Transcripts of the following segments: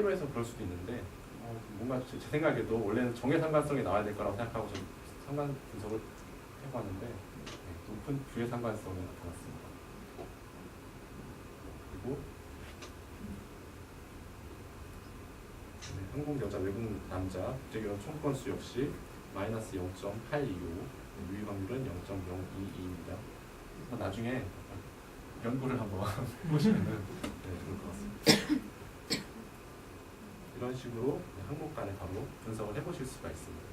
통계로 해서 그럴 수도 있는데 어, 뭔가 제, 제 생각에도 원래는 정의 상관성이 나와야 될 거라고 생각하고 좀 상관 분석을 해봤는데 네, 높은 부의 상관성이 나타났습니다. 그리고 네, 한국 여자 외국 남자 국제결혼 총 건 수 역시 마이너스 0.825 유의 확률은 0.022입니다. 나중에 연구를 한번 보시면은 네, 좋을 것 같습니다. 이런 식으로 항목 간에 바로 분석을 해보실 수가 있습니다.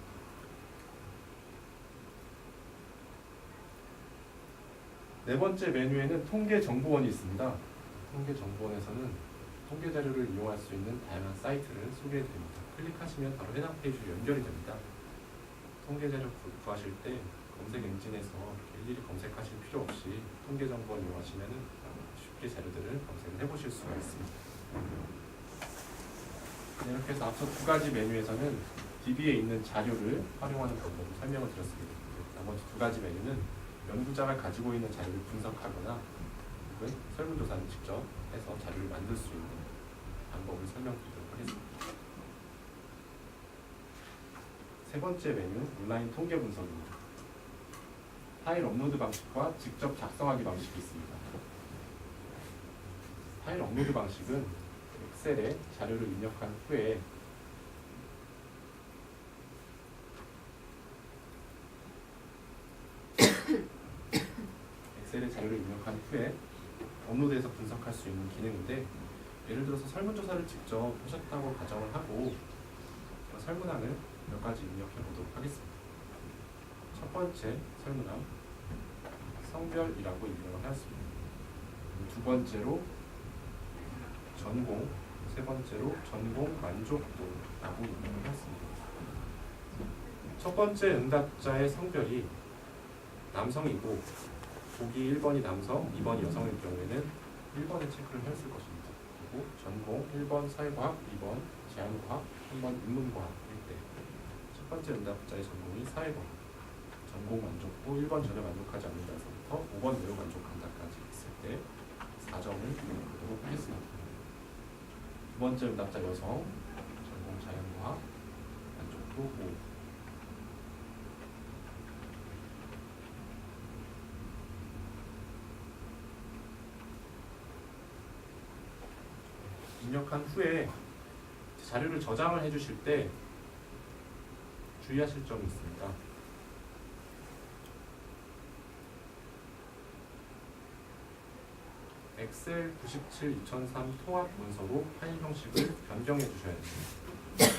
네 번째 메뉴에는 통계 정보원이 있습니다. 통계 정보원에서는 통계 자료를 이용할 수 있는 다양한 사이트를 소개해 드립니다. 클릭하시면 바로 해당 페이지로 연결이 됩니다. 통계 자료 구- 구하실 때 검색 엔진에서 일일이 검색하실 필요 없이 통계 정보원 이용하시면 쉽게 자료들을 검색을 해보실 수가 있습니다. 네, 이렇게 해서 앞서 두 가지 메뉴에서는 DB에 있는 자료를 활용하는 방법을 설명을 드렸습니다. 네, 나머지 두 가지 메뉴는 연구자가 가지고 있는 자료를 분석하거나 혹은 설문조사를 직접 해서 자료를 만들 수 있는 방법을 설명드리도록 하겠습니다. 세 번째 메뉴 온라인 통계 분석입니다. 파일 업로드 방식과 직접 작성하기 방식이 있습니다. 파일 업로드 방식은 엑셀에 자료를 입력한 후에 엑셀에 자료를 입력한 후에 업로드해서 분석할 수 있는 기능인데 예를 들어서 설문조사를 직접 하셨다고 가정을 하고 그 설문항을 몇 가지 입력해 보도록 하겠습니다. 첫 번째 설문항 성별이라고 입력을 하였습니다. 두 번째로 전공, 세 번째로 전공 만족도라고 입력을 했습니다. 첫 번째 응답자의 성별이 남성이고 보기 1번이 남성, 2번이 여성일 경우에는 1번에 체크를 했을 것입니다. 그리고 전공 1번 사회과학, 2번 제한과학, 3번 인문과학일 때 첫 번째 응답자의 전공이 사회과학, 전공 만족도 1번 전혀 만족하지 않는다에서부터 5번 매우 만족한다까지 있을 때 4점을 보도록 하겠습니다. 두 번째 응답자 여성, 전공 자연과학, 만족도 5. 입력한 후에 자료를 저장을 해주실 때 주의하실 점이 있습니다. 엑셀 97 2003 통합 문서로 파일 형식을 변경해 주셔야 됩니다.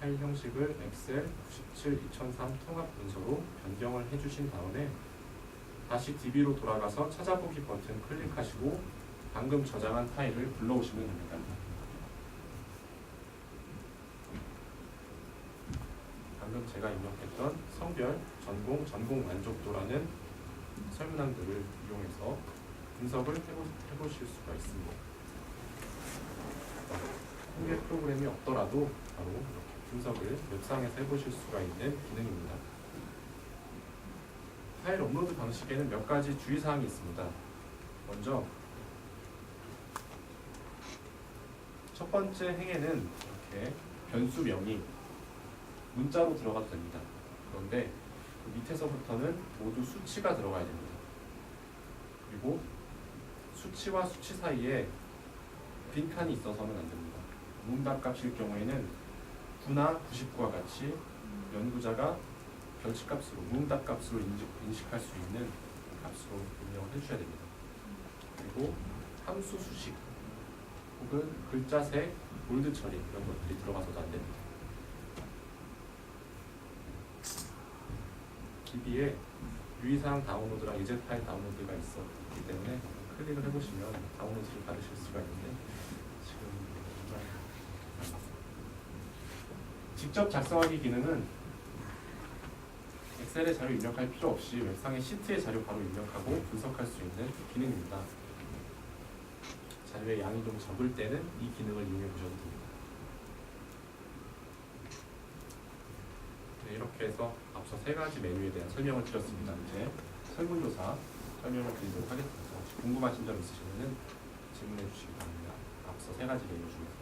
파일 형식을 엑셀 97 2003 통합 문서로 변경을 해 주신 다음에 다시 DB로 돌아가서 찾아보기 버튼 클릭하시고 방금 저장한 파일을 불러오시면 됩니다. 방금 제가 입력했던 성별, 전공, 전공 만족도라는 설문항들을 이용해서 분석을 해보, 해보실 수가 있습니다. 통계 프로그램이 없더라도 바로 이렇게 분석을 웹상에서 해보실 수가 있는 기능입니다. 파일 업로드 방식에는 몇 가지 주의사항이 있습니다. 먼저 첫 번째 행에는 이렇게 변수명이 문자로 들어가도 됩니다. 그런데 그 밑에서부터는 모두 수치가 들어가야 됩니다. 그리고 수치와 수치 사이에 빈칸이 있어서는 안 됩니다. 문답값일 경우에는 9나 99와 같이 연구자가 별치값으로 문답값으로 인식, 인식 할 수 있는 값으로 입력을 해주셔야 됩니다. 그리고 함수 수식 혹은 글자 색, 볼드 처리 이런 것들이 들어가서도 안 됩니다. DB에 유의사항 다운로드랑 예제 파일 다운로드가 있었기 때문에 클릭을 해보시면 다운로드를 받으실 수가 있는데 지금. 직접 작성하기 기능은 엑셀에 자료 입력할 필요 없이 웹상의 시트에 자료 바로 입력하고 분석할 수 있는 기능입니다. 자료의 양이 좀 적을 때는 이 기능을 이용해 보셔도 됩니다. 네, 이렇게 해서 앞서 세 가지 메뉴에 대한 설명을 드렸습니다. 이제 설문조사 설명을 드리도록 하겠습니다. 혹시 궁금하신 점 있으시면 질문해 주시기 바랍니다. 앞서 세 가지 예로 중에서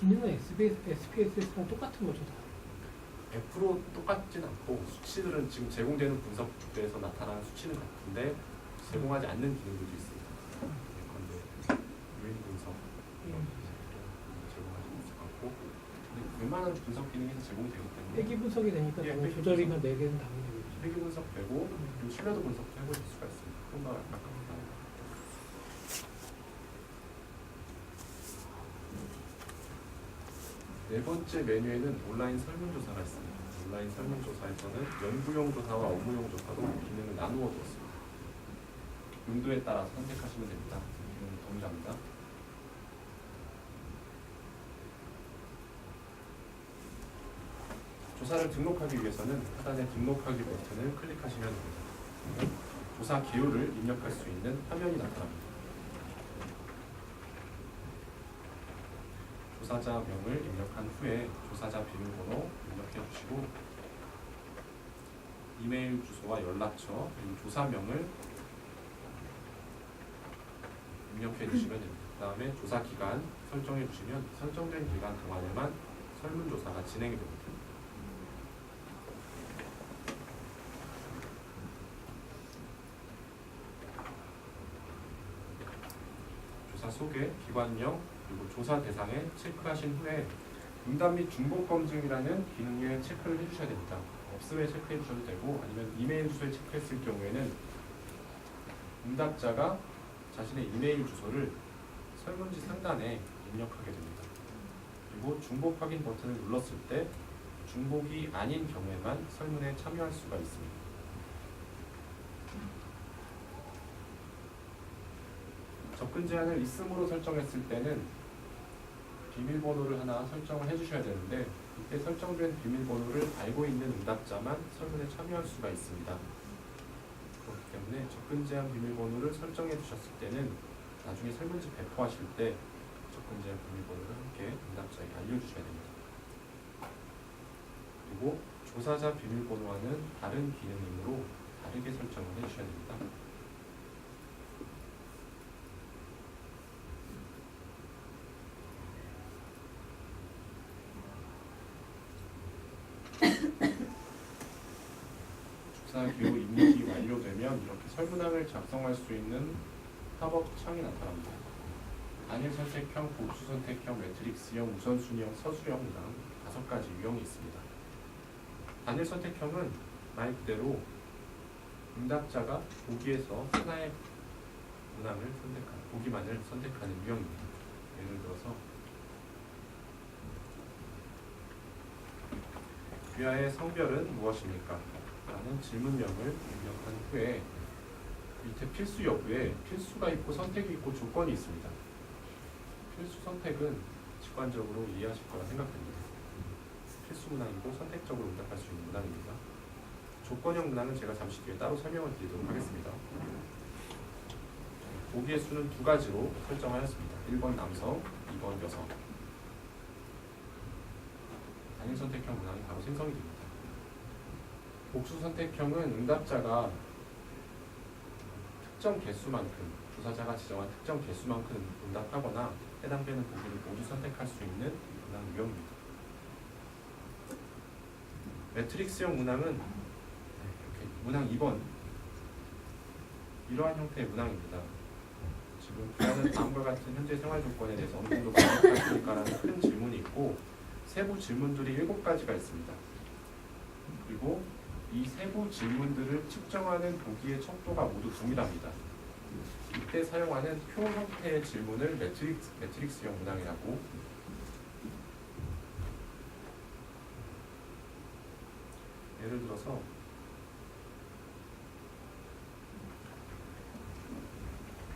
기능은 SBS, SPSS랑 똑같은 거죠 다. 100% 똑같진 않고 수치들은 지금 제공되는 분석에서 나타나는 수치는 같은데 제공하지 않는 기능들도 있습니다. 예컨대 유인 분석 이런 기능들은 제공하지 않고 근데 웬만한 분석 기능에서 제공되기 때문에 회기 분석이 되니까 예, 당연히 회기 조절이나 매개는 당연히 되겠죠. 회계 분석되고 그리고 신뢰도 분석도 해보실 수가 있습니다. 그런 거 아깝다. 네 번째 메뉴에는 온라인 설문조사가 있습니다. 온라인 설문조사에서는 연구용 조사와 업무용 조사로 기능을 나누어 두었습니다. 용도에 따라서 선택하시면 됩니다. 기능은 동일합니다. 조사를 등록하기 위해서는 하단의 등록하기 버튼을 클릭하시면 됩니다. 조사 개요를 입력할 수 있는 화면이 나타납니다. 조사자 명을 입력한 후에 조사자 비밀번호 입력해 주시고 이메일 주소와 연락처 그리고 조사명을 입력해 주시면 됩니다. 그 다음에 조사 기간 설정해 주시면 설정된 기간 동안에만 설문조사가 진행이 됩니다. 조사 소개, 기관명, 그리고 조사 대상에 체크하신 후에 응답 및 중복 검증이라는 기능에 체크를 해주셔야 됩니다. 없음에 체크해 주셔도 되고 아니면 이메일 주소에 체크했을 경우에는 응답자가 자신의 이메일 주소를 설문지 상단에 입력하게 됩니다. 그리고 중복 확인 버튼을 눌렀을 때 중복이 아닌 경우에만 설문에 참여할 수가 있습니다. 접근 제한을 있음으로 설정했을 때는 비밀번호를 하나 설정을 해주셔야 되는데 이때 설정된 비밀번호를 알고 있는 응답자만 설문에 참여할 수가 있습니다. 그렇기 때문에 접근 제한 비밀번호를 설정해 주셨을 때는 나중에 설문지 배포하실 때 접근 제한 비밀번호를 함께 응답자에게 알려주셔야 됩니다. 그리고 조사자 비밀번호와는 다른 기능이므로 다르게 설정을 해주셔야 됩니다. 조사 기호 입력이 완료되면 이렇게 설문항을 작성할 수 있는 팝업 창이 나타납니다. 단일 선택형, 복수 선택형, 매트릭스형, 우선순위형, 서술형 등 다섯 가지 유형이 있습니다. 단일 선택형은 말 그대로 응답자가 보기에서 하나의 문항을 선택한 보기만을 선택하는 유형입니다. 예를 들어서 귀하의 성별은 무엇입니까? 라는 질문명을 입력한 후에 밑에 필수 여부에 필수가 있고 선택이 있고 조건이 있습니다. 필수 선택은 직관적으로 이해하실 거라 생각됩니다. 필수 문항이고 선택적으로 응답할 수 있는 문항입니다. 조건형 문항은 제가 잠시 뒤에 따로 설명을 드리도록 하겠습니다. 보기의 수는 두 가지로 설정하였습니다. 1번 남성, 2번 여성. 단일 선택형 문항이 바로 생성이 됩니다. 복수 선택형은 응답자가 특정 개수만큼 조사자가 지정한 특정 개수만큼 응답하거나 해당되는 보기를 모두 선택할 수 있는 문항 유형입니다. 매트릭스형 문항은 이렇게 문항 2번 이러한 형태의 문항입니다. 지금 부하는 다음과 같은 현재 생활 조건에 대해서 어느 정도 만족하십니까라는 큰 질문이 있고 세부 질문들이 7가지가 있습니다. 그리고 이 세부 질문들을 측정하는 보기의 척도가 모두 동일합니다. 이때 사용하는 표 형태의 질문을 매트릭스, 매트릭스형 문항이라고 예를 들어서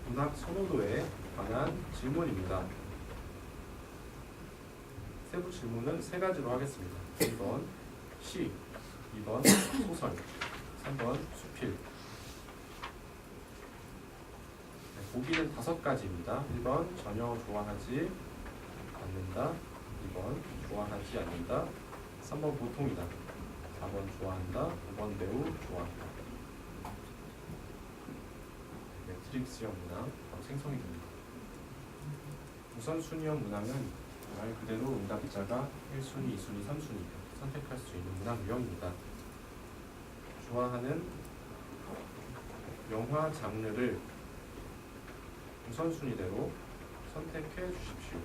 문학 선호도에 관한 질문입니다. 세부 질문은 세 가지로 하겠습니다. 1번 시, 2번 소설, 3번 수필. 네, 보기는 다섯 가지입니다. 1번 전혀 좋아하지 않는다. 2번 좋아하지 않는다. 3번 보통이다. 4번 좋아한다. 5번 매우 좋아한다. 매트릭스형 문항 바로 생성이 됩니다. 우선순위형 문항은 말 그대로 응답자가 1순위, 2순위, 3순위 선택할 수 있는 문항 유형입니다. 좋아하는 영화 장르를 우선순위대로 선택해 주십시오.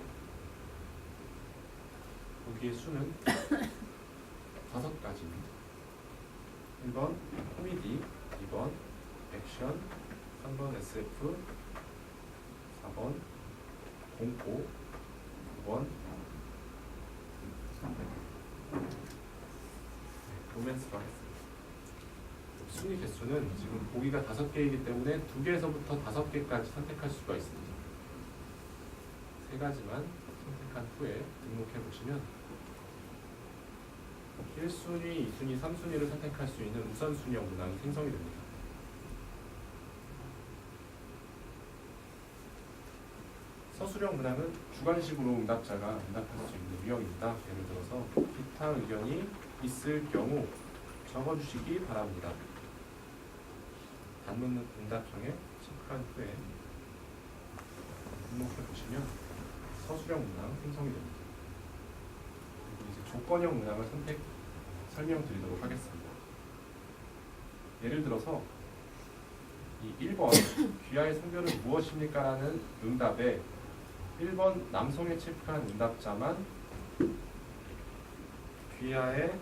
보기의 수는 다섯 가지입니다. 1번 코미디, 2번 액션, 3번 SF, 4번 공포, 5번 로맨스로 하겠습니다. 순위 개수는 지금 보기가 다섯 개이기 때문에 두 개에서부터 다섯 개까지 선택할 수가 있습니다. 세 가지만 선택한 후에 등록해 보시면 1순위, 2순위, 3순위를 선택할 수 있는 우선순위형 문항이 생성이 됩니다. 서술형 문항은 주관식으로 응답자가 응답할 수 있는 유형입니다. 예를 들어서 기타 의견이 있을 경우 적어주시기 바랍니다. 단문 응답형에 체크한 후에 등록해 보시면 서술형 문항 생성이 됩니다. 그리고 이제 조건형 문항을 선택 설명드리도록 하겠습니다. 예를 들어서 이 1번 귀하의 성별은 무엇입니까? 라는 응답에 1번 남성에 체크한 응답자만 귀하의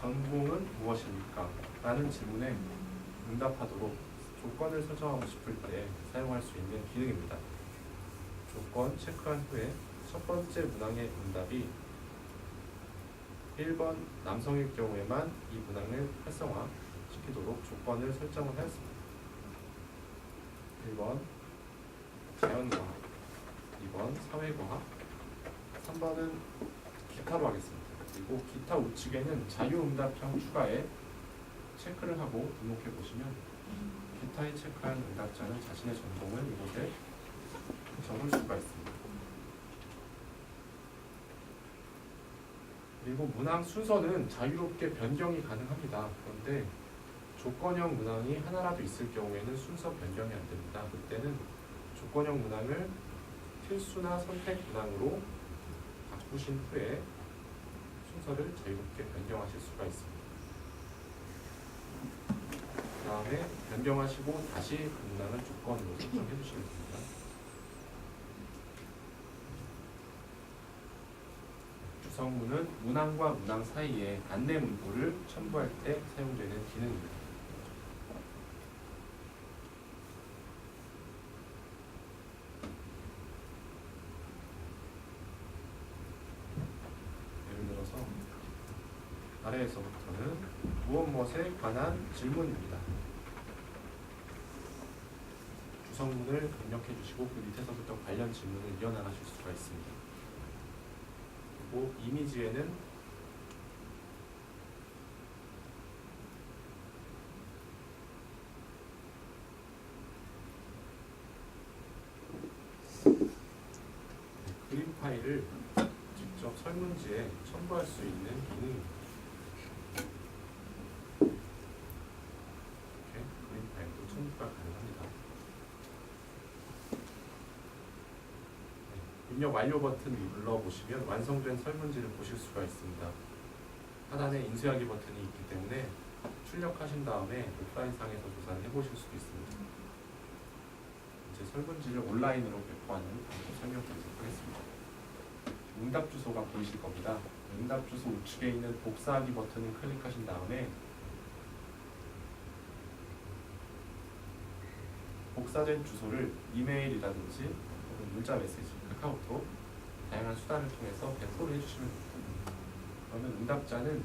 전공은 무엇입니까? 라는 질문에 응답하도록 조건을 설정하고 싶을 때 사용할 수 있는 기능입니다. 조건 체크한 후에 첫 번째 문항의 응답이 1번 남성일 경우에만 이 문항을 활성화 시키도록 조건을 설정을 하였습니다. 1번 자연과학 2번 사회과학 3번은 기타로 하겠습니다. 그리고 기타 우측에는 자유응답형 추가에 체크를 하고 등록해 보시면 기타에 체크한 응답자는 자신의 전공을 이곳에 적을 수가 있습니다. 그리고 문항 순서는 자유롭게 변경이 가능합니다. 그런데 조건형 문항이 하나라도 있을 경우에는 순서 변경이 안 됩니다. 그때는 조건형 문항을 필수나 선택 문항으로 바꾸신 후에 순서를 자유롭게 변경하실 수가 있습니다. 그 다음에 변경하시고 다시 그 문항을 조건으로 설정해 주시면 됩니다. 주성문은 문항과 문항 사이에 안내 문구를 첨부할 때 사용되는 기능입니다. 예를 들어서 아래에서부터는 무엇 무엇에 관한 질문입니다. 주성문을 입력해 주시고 그 밑에서부터 관련 질문을 이어나가실 수가 있습니다. 그리고 이미지에는 네, 그림 파일을 직접 설문지에 첨부할 수 있는 기능입니다. 이렇게 그림 파일도 첨부가 가능합니다. 네, 입력 완료 버튼 눌러보시면 완성된 설문지를 보실 수가 있습니다. 하단에 인쇄하기 버튼이 있기 때문에 출력하신 다음에 오프라인상에서 조사를 해보실 수도 있습니다. 이제 설문지를 온라인으로 배포하는 방법 설명드리도록 하겠습니다. 응답 주소가 보이실 겁니다. 응답 주소 우측에 있는 복사하기 버튼을 클릭하신 다음에 복사된 주소를 이메일이라든지 문자 메시지, 카카오톡 다양한 수단을 통해서 배포를 해주시면 됩니다. 그러면 응답자는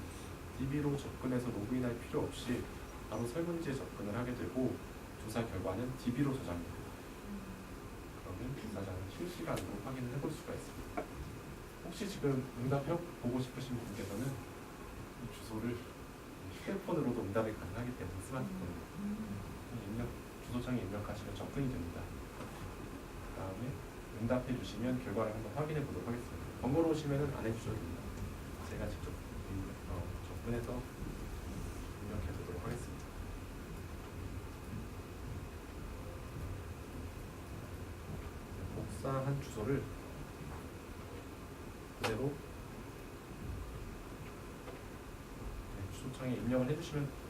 DB로 접근해서 로그인할 필요 없이 바로 설문지에 접근을 하게 되고 조사 결과는 DB로 저장됩니다. 그러면 조사자는 실시간으로 확인을 해볼 수가 있습니다. 혹시 지금 응답 해 보고 싶으신 분께서는 이 주소를 휴대폰으로도 응답이 가능하기 때문에 스마트폰으로 입력 주소창에 입력하시면 접근이 됩니다. 응답해 주시면 결과를 한번 확인해 보도록 하겠습니다. 번거로우시면 안 해주셔도 됩니다. 제가 직접 입력- 어, 접근해서 입력해 보도록 하겠습니다. 복사한 주소를 그대로 네, 주소창에 입력을 해주시면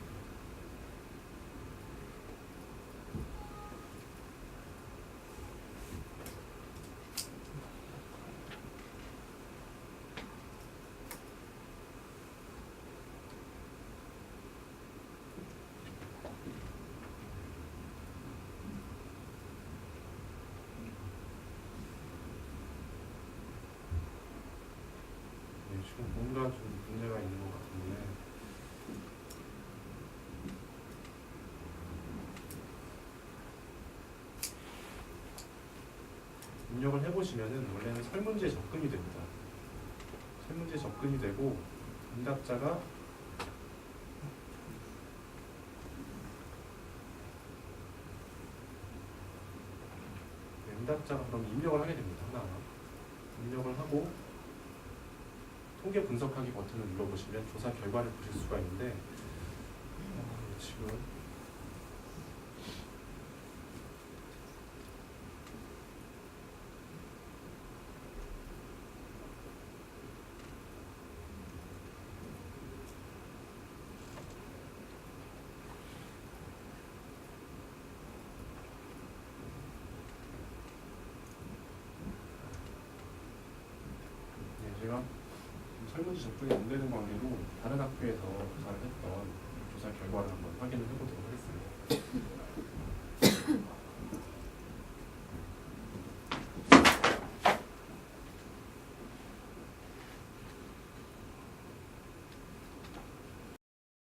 네, 뭔가 좀 문제가 있는 것 같은데 입력을 해보시면은 원래는 설문지에 접근이 됩니다. 설문지에 접근이 되고 응답자가 네, 응답자가 그럼 입력을 하게 됩니다. 하나하나 입력을 하고 통계 분석하기 버튼을 눌러보시면 조사 결과를 보실 수가 있는데 어, 지금 네, 제가 설문지 접근이 안 되는 관계로 다른 학교에서 조사를 했던 조사 결과를 한번 확인을 해보도록 하겠습니다.